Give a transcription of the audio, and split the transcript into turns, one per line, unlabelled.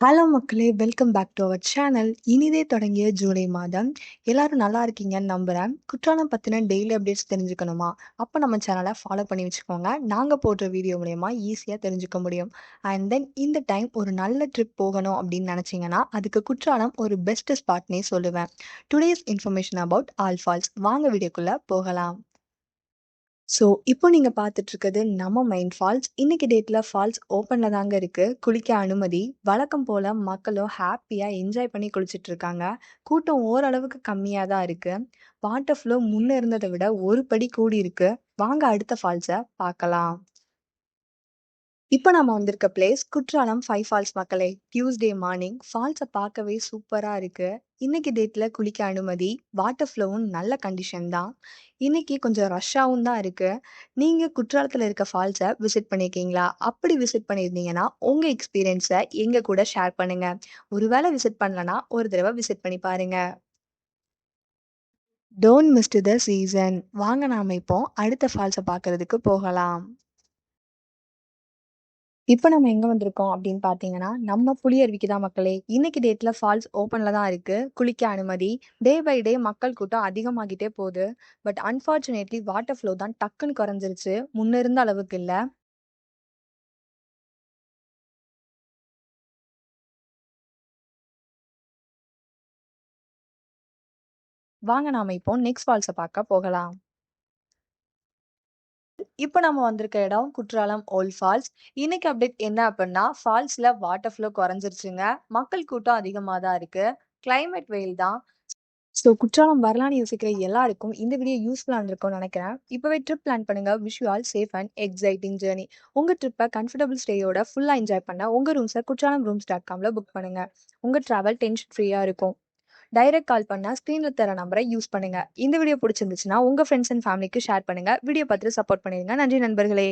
Hello மக்களே! Welcome back to our channel. இனிதே தொடங்கிய ஜூலை மாதம். எல்லாரும் நல்லா இருக்கீங்கன்னு நம்புறேன். குற்றாலம் பத்தின டெய்லி அப்டேட்ஸ் தெரிஞ்சுக்கணுமா? அப்ப நம்ம சேனலை ஃபாலோ பண்ணி வச்சுக்கோங்க. நாங்க போடுற வீடியோ மூலயமா ஈஸியா தெரிஞ்சுக்க முடியும். அண்ட் தென் இந்த டைம் ஒரு நல்ல ட்ரிப் போகணும் அப்படின்னு நினச்சிங்கன்னா அதுக்கு குற்றாலம் ஒரு பெஸ்ட் ஸ்பாட்னே சொல்லுவேன். Today's information about all falls. வாங்க வீடியோக்குள்ள போகலாம். ஸோ, இப்போ நீங்கள் பார்த்துட்டு இருக்கிறது நம்ம மைண்ட் ஃபால்ஸ். இன்னைக்கு டேட்டில் ஃபால்ஸ் ஓப்பனில் தாங்க இருக்குது குளிக்க அனுமதி. வழக்கம் போல் மக்களும் ஹாப்பியாக என்ஜாய் பண்ணி குளிச்சுட்டு இருக்காங்க. கூட்டம் ஓரளவுக்கு கம்மியாக தான் இருக்குது வாட்டர் ஃப்ளோ முன்னே இருந்ததை விட ஒரு படி கூடி இருக்குது வாங்க அடுத்த ஃபால்ஸை பார்க்கலாம். இப்போ நம்ம வந்திருக்க பிளேஸ் குற்றாலம் ஃபைவ் ஃபால்ஸ் மக்களே. டியூஸ்டே மார்னிங் ஃபால்ஸை பார்க்கவே சூப்பராக இருக்கு. இன்னைக்கு டேட்ல குளிக்க அனுமதி. வாட்டர் ஃப்ளோவும் நல்ல கண்டிஷன் தான். இன்னைக்கு கொஞ்சம் ரஷ்ஷாகவும் தான் இருக்கு. நீங்க குற்றாலத்தில் இருக்க ஃபால்ஸை விசிட் பண்ணியிருக்கீங்களா? அப்படி விசிட் பண்ணியிருந்தீங்கன்னா, உங்க எக்ஸ்பீரியன்ஸை எங்க கூட ஷேர் பண்ணுங்க. ஒருவேளை விசிட் பண்ணலனா, ஒரு தடவை விசிட் பண்ணி பாருங்க. Don't miss the season. வாங்க நாம இப்போ அடுத்த ஃபால்ஸை பார்க்கறதுக்கு போகலாம். இப்போ நம்ம எங்க வந்திருக்கோம் அப்படின்னு பார்த்தீங்கன்னா, நம்ம புலியருவிக்கு தான் மக்களே. இன்னைக்கு டேட்ல ஃபால்ஸ் ஓப்பன்ல தான் இருக்கு. குளிக்க அனுமதி. டே பை டே மக்கள் கூட்டம் அதிகமாகிட்டே போகுது பட் அன்பார்ச்சுனேட்லி வாட்டர் ஃப்ளோ தான் டக்குன்னு குறைஞ்சிருச்சு. முன்ன இருந்த அளவுக்கு இல்ல. வாங்க நாம இப்போ நெக்ஸ்ட் ஃபால்ஸை பார்க்க போகலாம். இப்போ நம்ம வந்திருக்க இடம் குற்றாலம் ஓல்ட் ஃபால்ஸ். இன்னைக்கு அப்டேட் என்ன அப்படின்னா, ஃபால்ஸ்ல வாட்டர் ஃப்ளோ குறைஞ்சிருச்சுங்க. மக்கள் கூட்டம் அதிகமா தான் இருக்கு. கிளைமேட் வெயில் தான். ஸோ குற்றாலம் வரலான்னு யோசிக்கிற எல்லாருக்கும் இந்த வீடியோ யூஸ்ஃபுல்லாக இருந்திருக்கும்னு நினைக்கிறேன் இப்போவே ட்ரிப் பிளான் பண்ணுங்க. Wish you all safe and exciting journey. உங்க ட்ரிப்பை கம்ஃபர்டபுள் ஸ்டேயோட ஃபுல்லாக என்ஜாய் பண்ண உங்க ரூம்ஸை குற்றாலம் ரூம்ஸ் டாட் காம்ல புக் பண்ணுங்க. உங்க ட்ராவல் டென்ஷன் ஃப்ரீயாக இருக்கும். டைரக்ட் கால் பண்ணால் ஸ்க்ரீனில் தர நம்பரை யூஸ் பண்ணுங்கள் இந்த வீடியோ பிடிச்சிருந்துச்சுன்னா உங்கள் ஃப்ரெண்ட்ஸ் அண்ட் ஃபேமிலிக்கு ஷேர் பண்ணுங்கள் வீடியோ பார்த்துட்டு சப்போர்ட் பண்ணிடுங்க. நன்றி நண்பர்களே!